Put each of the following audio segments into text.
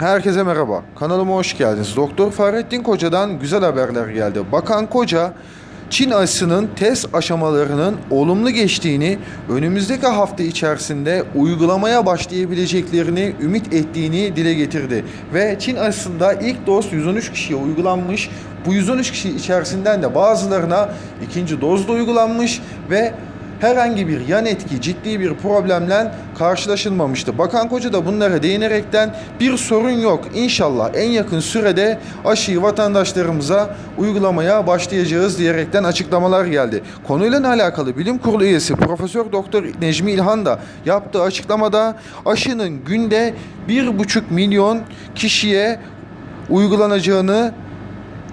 Herkese merhaba. Kanalıma hoş geldiniz. Doktor Fahrettin Koca'dan güzel haberler geldi. Bakan Koca, Çin aşısının test aşamalarının olumlu geçtiğini, önümüzdeki hafta içerisinde uygulamaya başlayabileceklerini ümit ettiğini dile getirdi. Ve Çin aşısında ilk doz 113 kişiye uygulanmış. Bu 113 kişi içerisinden de bazılarına ikinci doz da uygulanmış ve herhangi bir yan etki, ciddi bir problemle karşılaşılmamıştı. Bakan Koca da bunlara değinerekten bir sorun yok. İnşallah en yakın sürede aşıyı vatandaşlarımıza uygulamaya başlayacağız diyerekten açıklamalar geldi. Konuyla alakalı bilim kurulu üyesi Profesör Doktor Necmi İlhan da yaptığı açıklamada aşının günde 1,5 milyon kişiye uygulanacağını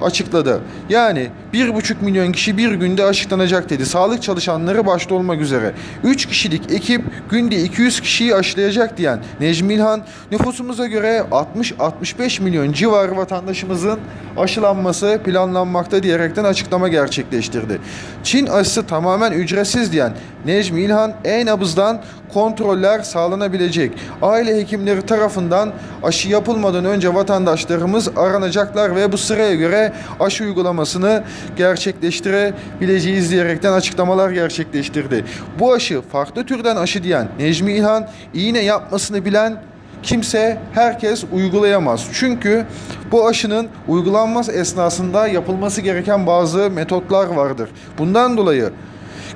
açıkladı. Yani 1,5 milyon kişi bir günde aşılanacak dedi. Sağlık çalışanları başta olmak üzere. 3 kişilik ekip günde 200 kişiyi aşılayacak diyen Necmi İlhan nüfusumuza göre 60-65 milyon civarı vatandaşımızın aşılanması planlanmakta diyerekten açıklama gerçekleştirdi. Çin aşısı tamamen ücretsiz diyen Necmi İlhan e-nabızdan kontroller sağlanabilecek. Aile hekimleri tarafından aşı yapılmadan önce vatandaşlarımız aranacaklar ve bu sıraya göre aşı uygulamasını gerçekleştirebileceğiz diyerekten açıklamalar gerçekleştirdi. Bu aşı farklı türden aşı diyen Necmi İlhan iğne yapmasını bilen kimse herkes uygulayamaz. Çünkü bu aşının uygulanması esnasında yapılması gereken bazı metotlar vardır. Bundan dolayı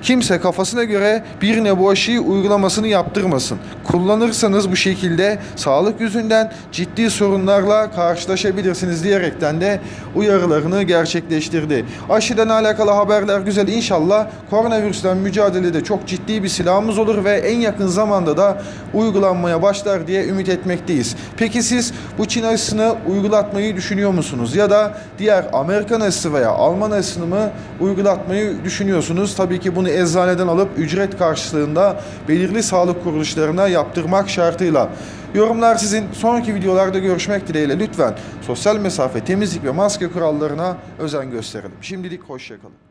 Kimse kafasına göre birine bu aşıyı uygulamasını yaptırmasın. Kullanırsanız bu şekilde sağlık yüzünden ciddi sorunlarla karşılaşabilirsiniz diyerekten de uyarılarını gerçekleştirdi. Aşıdan alakalı haberler güzel. İnşallah koronavirüsten mücadelede çok ciddi bir silahımız olur ve en yakın zamanda da uygulanmaya başlar diye ümit etmekteyiz. Peki siz bu Çin aşısını uygulatmayı düşünüyor musunuz? Ya da diğer Amerikan aşısı veya Alman aşısını mı uygulatmayı düşünüyorsunuz? Tabii ki bunu eczaneden alıp ücret karşılığında belirli sağlık kuruluşlarına yaptırmak şartıyla. Yorumlar sizin. Sonraki videolarda görüşmek dileğiyle lütfen sosyal mesafe, temizlik ve maske kurallarına özen gösterelim. Şimdilik hoşçakalın.